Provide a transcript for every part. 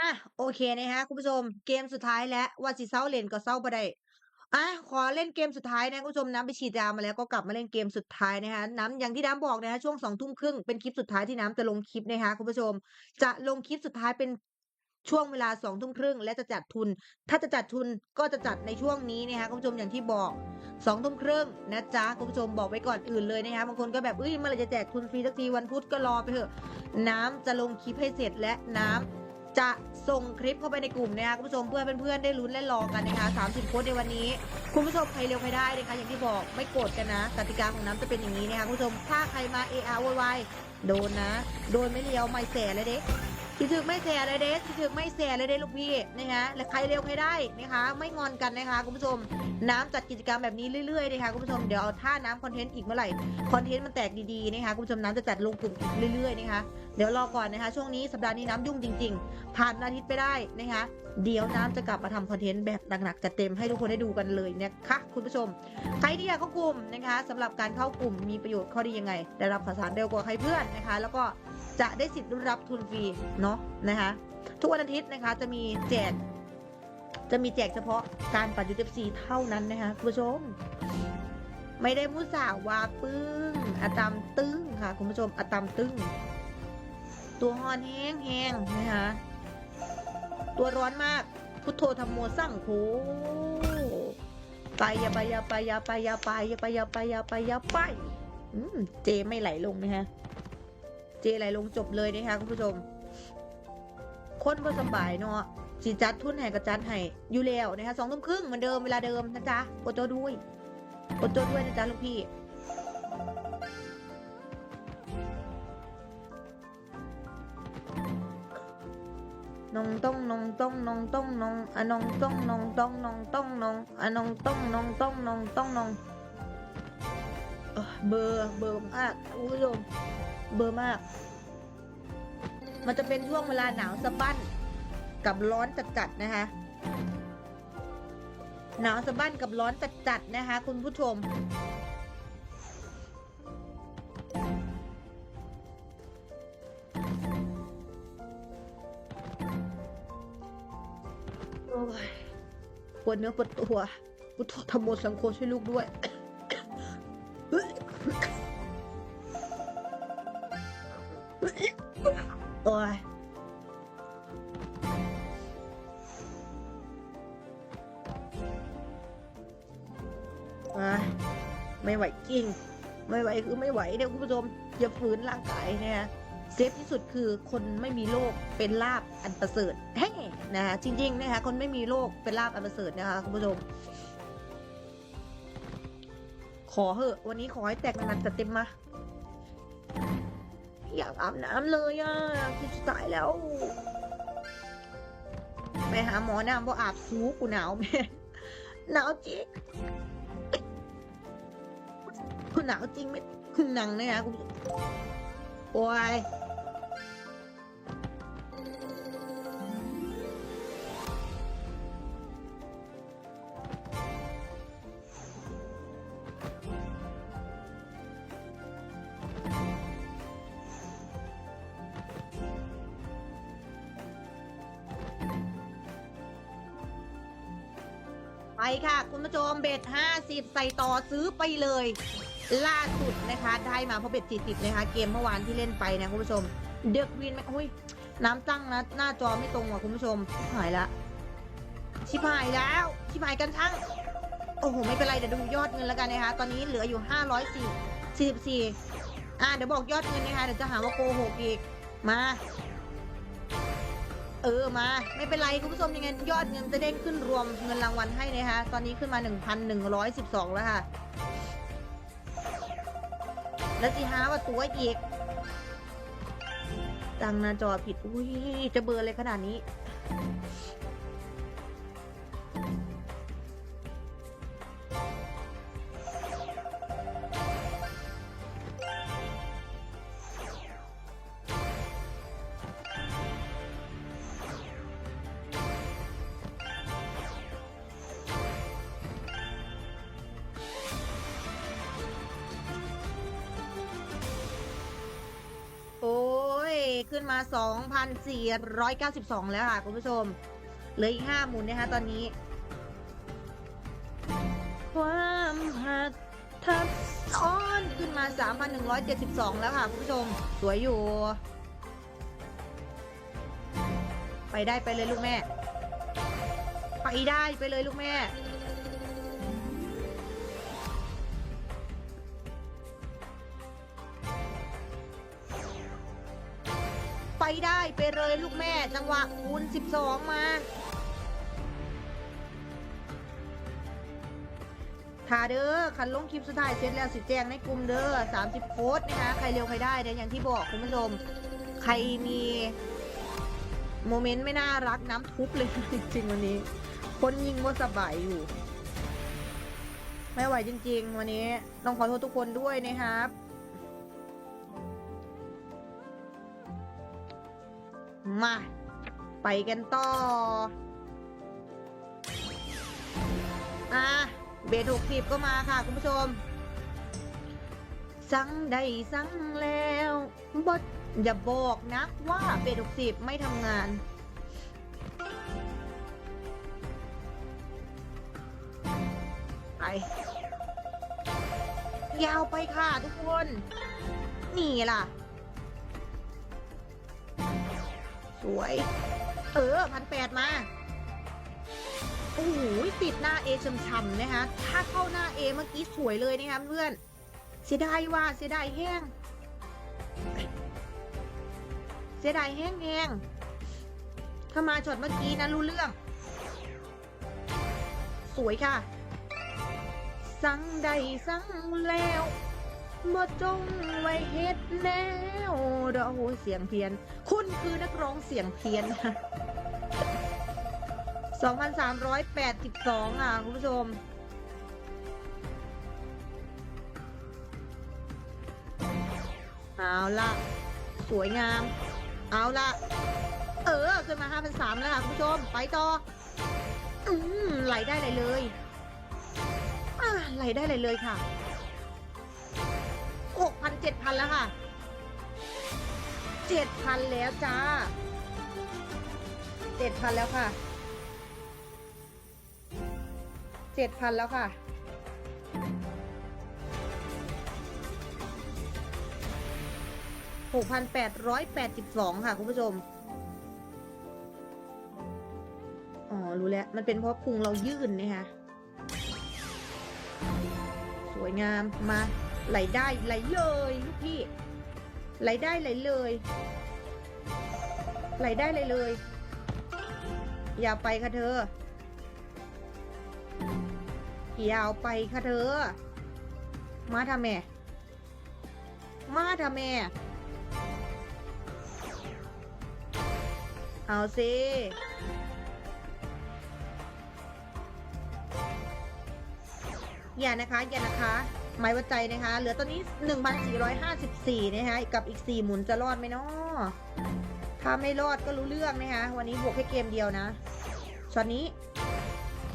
อะโอเคนะคะคุณผู้ชมเกมสุดท้ายแล้วว่าสิเซาเล่นก็เซาบ่ได้อะขอเล่นเกมสุดท้ายนะคุณผู้ชมน้ำไปฉีดยามาแล้วก็กลับมาเล่นเกมสุดท้ายนะคะน้ำอย่างที่น้ำบอกนะคะช่วงสองทุ่มครึ่งเป็นคลิปสุดท้ายที่น้ำจะลงคลิปนะคะคุณผู้ชม จะลงคลิปสุดท้ายเป็นช่วงเวลาสองทุ่มครึ่งและจะจัดทุน ถ้าจะจัดทุนก็จะจัดในช่วงนี้นะคะคุณผู้ชมอย่างที่บอกสองทุ่มครึ่งนะจ๊ะคุณผู้ชมบอกไว้ก่อนอื่นเลยนะคะบางคนก็แบบเอ้ยเมื่อไรจะแจกทุนฟรีสักทีวันพุธก็รอไปเถอะ น้ำจะลงคลิปให้เสร็จและน้ำ จะส่งคลิปเข้าไปในกลุ่มนะคะคุณผู้ชมเพื่อเพื่อนๆได้ลุ้นและรอกันนะคะ30คนในวันนี้ คุณผู้ชมใครเร็วใครได้นะคะอย่างที่บอกไม่โกรธกันนะกติกาของน้ำจะเป็นอย่างนี้นะคะคุณผู้ชมถ้าใครมา AR วายโดนนะ โดนไม่เลี้ยวไม่แสเลยเด็ก ที่ถึงไม่แสเลยเด็กที่ถึงไม่แสเลยเด็กลูกพี่นะคะและใครเร็วใครได้นะคะไม่งอนกันนะคะคุณผู้ชม น้ำจัดกิจกรรมแบบนี้เรื่อยๆนะคะคุณผู้ชมเดี๋ยวเอาท่าน้ำคอนเทนต์อีกเมื่อไหร่คอนเทนต์มันแตกดีๆนะคะคุณผู้ชมน้ำจะจัดลงกลุ่มเรื่อยๆนะคะเดี๋ยวรอก่อนนะคะ ช่วงนี้สัปดาห์นี้น้ำยุ่งจริง ๆ ผ่านอาทิตย์ไปได้นะคะ เดี๋ยวน้ำจะกลับมาทำคอนเทนต์แบบหนักๆจัดเต็มให้ทุกคนได้ดูกันเลยนะคะคุณผู้ชม ใครที่อยากเข้ากลุ่มนะคะสำหรับการเข้ากลุ่มมีประโยชน์ข้อดียังไง ได้รับข่าวสารเร็วกว่าใครเพื่อนนะคะ แล้วก็ จะได้สิทธิ์รับทุนฟรีเนาะนะคะทุกวันอาทิตย์นะคะจะมีแจกจะมีแจกเฉพาะการปัดยูเอฟซีเท่านั้นนะคะคุณผู้ชม ไม่ได้มุสาวาปึ้งอะตามตึ้งค่ะ คุณผู้ชมอะตามตึ้ง ตัวฮอนแห้งแห้งนะคะตัวร้อนมาก พุทโธธรรมโมสั่งโคไปยาไปยาไปยาไปยาไปยาไปยาไปยาไปยาไปอืมเจไม่ไหลลงนะคะ เจไหลลงจบเลยนะคะคุณผู้ชม คนบ่สบายเนาะสิจัดทุนให้กับจัดให้อยู่แล้วนะคะสองทุ่มครึ่งเหมือนเดิมเวลาเดิมนะจ๊ะกดตัวด้วยกดตัวด้วยนะจ๊ะลูกพี่นองต้องนองต้องนองต้องนองอะนองต้องนองต้องนองต้องนองอะนองต้องนองต้องนองต้องนองเอ่อเบอร์เบอร์มากคุณผู้ชม เบอร์มาก มันจะเป็นช่วงเวลาหนาวสะบั้นกับร้อนจัดๆนะคะ หนาวสะบั้นกับร้อนจัดๆนะคะ คุณผู้ชม โอ้ยปวดเนื้อปวดตัวพุทโธธรรมโมสังโฆช่วยลูกด้วย ไม่ไหวจริง ไม่ไหวคือไม่ไหวเนี่ยคุณผู้ชมอย่าฝืนร่างกายนี่ยเซฟที่สุดคือคนไม่มีโรคเป็นลาบอันประเสริฐแฮ่นะคะจริงๆนะคะคนไม่มีโรคเป็นลาบอันประเสริฐนะคะคุณผู้ชมขอเหอะ วันนี้ขอให้แตกหนักจัดเต็มมา อยากอาบน้ำเลยอะคือจะตายแล้ว ไปหาหมอน้ำบ่อาบซูกูหนาวแม่หนาวจริง หนาวจริงไหมหนังเนี่ยนะคุณโอ้ยไปค่ะ คุณผู้ชมเบ็ดห้าสิบใส่ต่อซื้อไปเลย ล่าสุดนะคะได้มาเพราะเบ็ดสี่สิบนะคะเกมเมื่อวานที่เล่นไปนะคุณผู้ชมเดือกวินไหมอุ้ยน้ำตั้งนะหน้าจอไม่ตรงว่ะคุณผู้ชมหายละชิบหายแล้วชิบหายกันทั้งโอ้โหไม่เป็นไรเดี๋ยวดูยอดเงินแล้วกันนะคะตอนนี้เหลืออยู่ห้าร้อยสี่สี่สิบสี่อ่าเดี๋ยวบอกยอดเงินนะคะเดี๋ยวจะหาว่าโกหกอีกมา เออมา ไม่เป็นไรคุณผู้ชมยังไงยอดเงินจะเด้งขึ้นรวมเงินรางวัลให้นะคะตอนนี้ขึ้นมา1,112แล้วค่ะ แล้วสิฮาว่าตัวอีกตั้งหน้าจอผิดอุ้ยจะเบอร์เลยขนาดนี้ ขึ้นมา 2,492 แล้วค่ะ คุณผู้ชมเหลืออีก5หมุนนะคะตอนนี้ ความหักทับซ้อนขึ้นมา 3,172 แล้วค่ะ คุณผู้ชม สวยอยู่ ไปได้ไปเลยลูกแม่ ไปได้ไปเลยลูกแม่ ไปได้ไปเลยลูกแม่จังหวะคูณ 12 มาถ้าเด้อคันลงคลิปสุดท้ายเสร็จแล้วสิแจ้งในกลุ่มเด้อ30 โค้ดนะคะ ใครเร็วใครได้เด้ออย่างที่บอกคุณผู้ชม ใครมีโมเมนต์ไม่น่ารักน้ำทุบเลย จริงๆวันนี้ คนยิงว่าสบายอยู่ ไม่ไหวจริง ๆ วันนี้ ต้องขอโทษทุกคนด้วยนะครับ มา ไปกันต่อ อะ เบสหกสิบก็มาค่ะคุณผู้ชม สั่งได้สั่งแล้วบดอย่าบอกนะว่าเบสหกสิบไม่ทำงานไปยาวไปค่ะทุกคน นี่ล่ะ สวย เออพันแปดมา โอ้โหติดหน้าเอช่ำๆนะคะ ถ้าเข้าหน้าเอเมื่อกี้สวยเลยนะคะเพื่อน เสียดายว่าเสียดายแห้ง เสียดายแห้งแห้งถ้ามาช็อตเมื่อกี้นะรู้เรื่อง สวยค่ะ สั่งใดสั่งแล้ว บ่จงไว้เฮ็ดแล้วเราโอ้โหเสียงเพี้ยน คุณคือนักร้องเสียงเพี้ยนนะ2,382 อะ คุณผู้ชม เอาละ สวยงาม เอาละ เออ ขึ้นมา 5,300 แล้วค่ะ คุณผู้ชม ไปต่อ อืมไหลได้ไหลเลย อ่าไหลได้ไหลเลยค่ะ เจ็ดพันแล้วค่ะเจ็ดพันแล้วจ้าเจ็ดพันแล้วค่ะเจ็ดพันแล้วค่ะหกพันแปดร้อยแปดสิบสองค่ะคุณผู้ชม อ๋อ รู้แล้ว มันเป็นเพราะพุงเรายื่นนะคะสวยงาม มา ไหลได้ไหลเลยลูกพี่ไหลได้ไหลเลยไหลได้ไหลเลย อย่าไปค่ะเธออย่าไปค่ะเธอ มาทำแม่ มาทำแม่ เอาสิอย่านะคะ อย่านะคะ ไม้วัดใจนะคะ เหลือตอนนี้ 1,454 นะคะ กับอีก 4 หมุนจะรอดไหมเนาะถ้าไม่รอดก็รู้เรื่องนะคะ วันนี้บวกแค่เกมเดียวนะ ช็อตนี้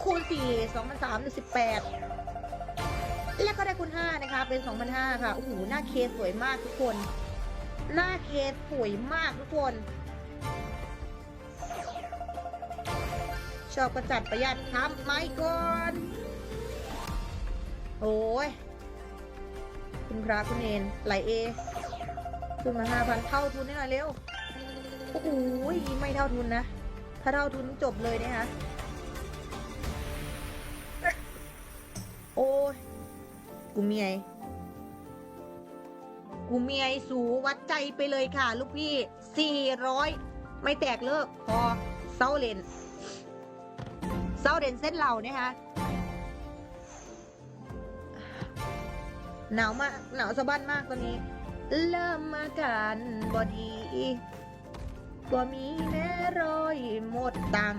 คูณ 4 2,318 แล้วก็ได้คูณ 5 นะคะ เป็น2,500ค่ะ โอ้โห หน้าเคสสวยมากทุกคน หน้าเคสสวยมากทุกคน ชอบกระจัดประหยัดทำไม้ก่อน โอ้ย คุณพระคุณเนนไหลเอขึ้นมาห้าพันเท่าทุนนี่หน่อยเร็ว โอ้โหไม่เท่าทุนนะ ถ้าเท่าทุนจบเลยนะคะโอ้ย กูเมียกูเมียสูวัดใจไปเลยค่ะ ลูกพี่สี่ร้อยไม่แตกเลิก พอเศร้าเลนเศร้าเลนเส้นเหล่านะคะ หนาวมากหนาวสะบั้นมากตอนนี้ เริ่มมาการบอดีบ่มีแม่รอยหมดตัง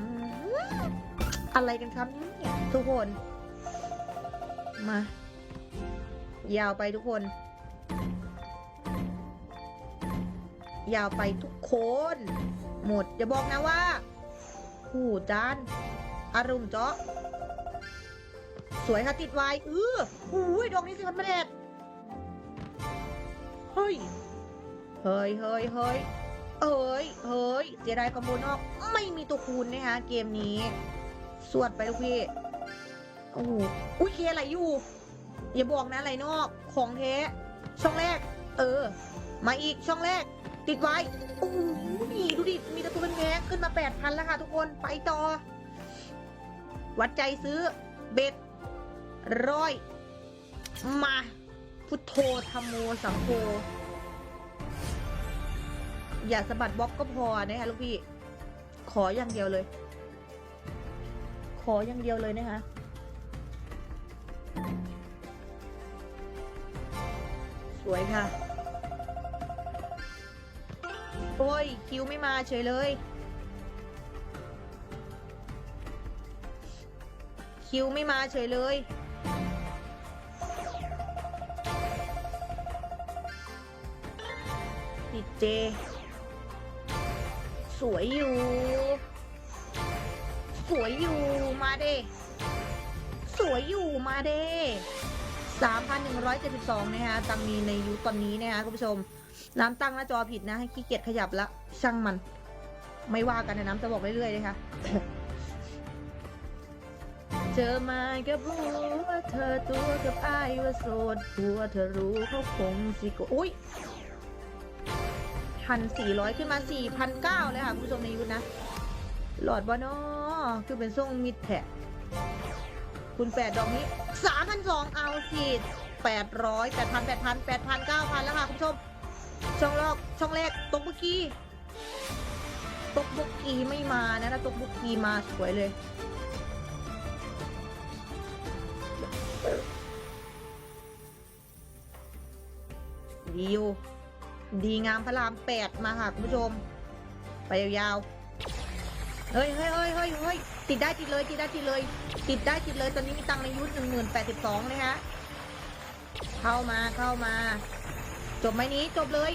อะไรกันครับเนี่ยทุกคน มา ยาวไปทุกคน ยาวไปทุกคน หมดอย่าบอกนะว่าหูจานอารมณ์เจาะสวยค่ะติดไวเออหูยดอกนี้สิพันเมล็ด เฮ้ย เฮ้ยเฮ้ยเฮ้ยเอ้ยเฮ้ยเสียดายคอมโบนอกไม่มีตัวคูณนะคะเกมนี้ สวดไปลูกพี่โอ้โหอุ้ยเคอะไรอยู่ อย่าบอกนะอะไรนอกของเทช่องแรก เออ มาอีกช่องแรก ติดไว้โอ้โหดูดิ มีตะตูเป็นแงกขึ้นมาแปดพันแล้วค่ะทุกคนไปต่อ วัดใจซื้อเบ็ดร้อยมา พุทโธธรรมโมสังโฆอย่าสะบัดบล็อกก็พอนะคะลูกพี่ ขออย่างเดียวเลย ขออย่างเดียวเลยนะคะสวยค่ะ โอ้ย คิวไม่มาเฉยเลย คิวไม่มาเฉยเลย เจ สวยอยู่ สวยอยู่มาเด้สวยอยู่มาเด้3,172 นะคะตังมีในยูตอนนี้นะคะคุณผู้ชม น้ำตั้งหน้าจอผิดนะให้ขี้เกียจขยับละช่างมัน ไม่ว่ากันนะน้ำจะบอกเรื่อยๆเลยค่ะเจอมากับรู้ว่าเธอตัวกับอายว่าโสดหัวเธอรู้เขาคงสิโกอุ้ย พันสี่ร้อยขึ้นมาสี่พันเก้าเลยค่ะคุณผู้ชมในยุทธนะ หลอดบอนอคือเป็นส่งมิดแทะคุณแปดดอกนี้สามพันสองเอาสิแปดร้อยแปดพันแปดพันแปดพันเก้าพันแล้วค่ะคุณผู้ชม ช่องลอกช่องแรกตกบุกกี้ตกบุกกี้ไม่มานะถ้าตกบุกกี้มาสวยเลย ดีอยู่ ดีงามพระรามแปดมาค่ะคุณผู้ชม ไปยาวๆ เฮ้ยเฮ้ยเฮ้ยเฮ้ยเฮ้ยติดได้ติดเลยติดได้ติดเลย ติดได้ติดเลยตอนนี้มีตังค์ในยุทธหนึ่งหมื่นแปดสิบสองนะคะเข้ามาเข้ามา จบไหมนี้จบเลย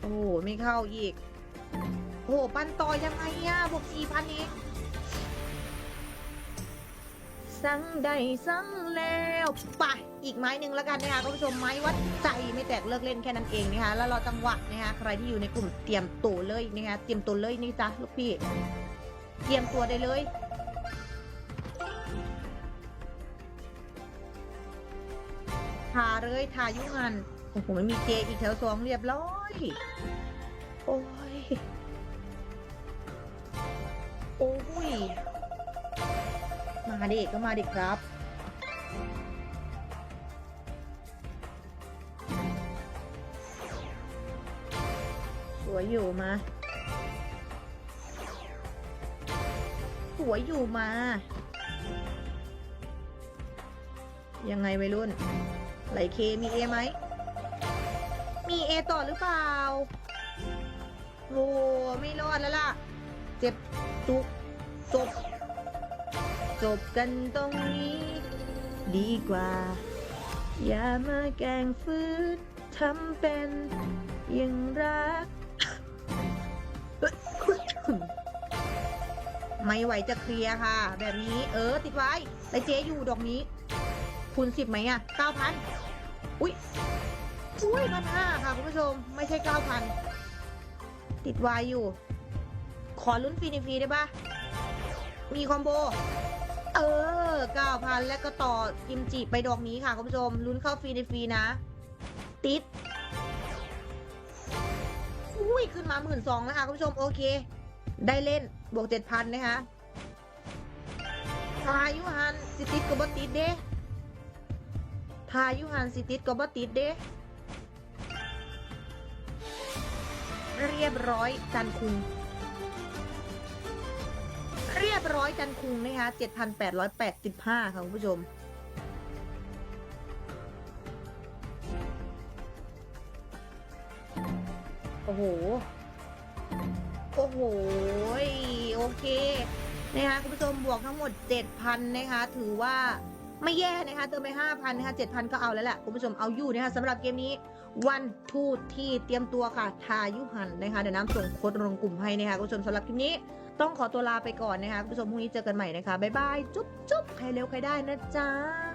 โอ้โหไม่เข้าอีกโอ้โหปันต่อยังไงอะบวกสี่พันเองสั่งได้สั่งแล้วไป อีกไม้หนึ่งแล้วกันนะคะคุณผู้ชมไม้วัดใจไม่แตกเลิกเล่นแค่นั้นเองนะคะแล้วราจังหวะนะคะใครที่อยู่ในกลุ่มเตรียมตัวเลยนะคะเตรียมตัวเลยนี่จ้ะลูกพี่ เตรียมตัวได้เลยทาเลยทายุหันโอ้โหไม่มีเจอีกแถวสองเรียบร้อยโอ้ยโอ้ยมาเด็กก็มาเด็กครับ วยอยู่มา สวยอยู่มา ยังไงวัยรุ่น ไหลเคมีเอไหม มีเอต่อหรือเปล่าโอ้ไม่รอดแล้วล่ะ เจ็บจุกจบ จบกันตรงนี้ ดีกว่า อย่ามาแกงฝืนทำเป็นยังรัก ไม่ไหวจะเคลียร์ค่ะ แบบนี้เออติดไว้ไอเจอยู่ดอกนี้ คูณสิบไหมอะเก้าพันอุ้ยอุ้ยพันห้าค่ะคุณผู้ชมไม่ใช่เก้าพันติดไวายอยู่ ขอลุ้นฟรีในฟรีได้ปะมีคอมโบ เออเก้าพันแล้วก็ต่อกิมจิไปดอกนี้ค่ะคุณผู้ชมลุ้นเข้าฟรีในฟรีนะ ติดอุ้ยขึ้นมาหมื่นสองแล้วค่ะคุณผู้ชมโอเค ได้เล่นบวกเจ็ดพันนะคะทายุหันสิติดกับบติดเด้ทายุหันสิติดกับบติดเด้เรียบร้อยจันคุง เรียบร้อยจันคุงนะคะ7,885ค่ะคุณผู้ชมโอ้โห โอ้โห โอเคนะคะคุณผู้ชมบวกทั้งหมด 7,000นะคะ ถือว่าไม่แย่นะคะเติมไป 5,000นะคะ7,000 ก็เอาแล้วแหละคุณผู้ชมเอาอยู่นะคะสำหรับเกมนี้วันทูที่เตรียมตัวค่ะ ทายุหันนะคะเดี๋ยวน้ำส่งโค้ดลงกลุ่มให้นะคะคุณผู้ชมสำหรับคลิปนี้ต้องขอตัวลาไปก่อนนะคะคุณผู้ชมพรุ่งนี้เจอกันใหม่นะคะบ๊ายบายจุ๊บจุ๊บใครเร็วใครได้นะจ๊ะ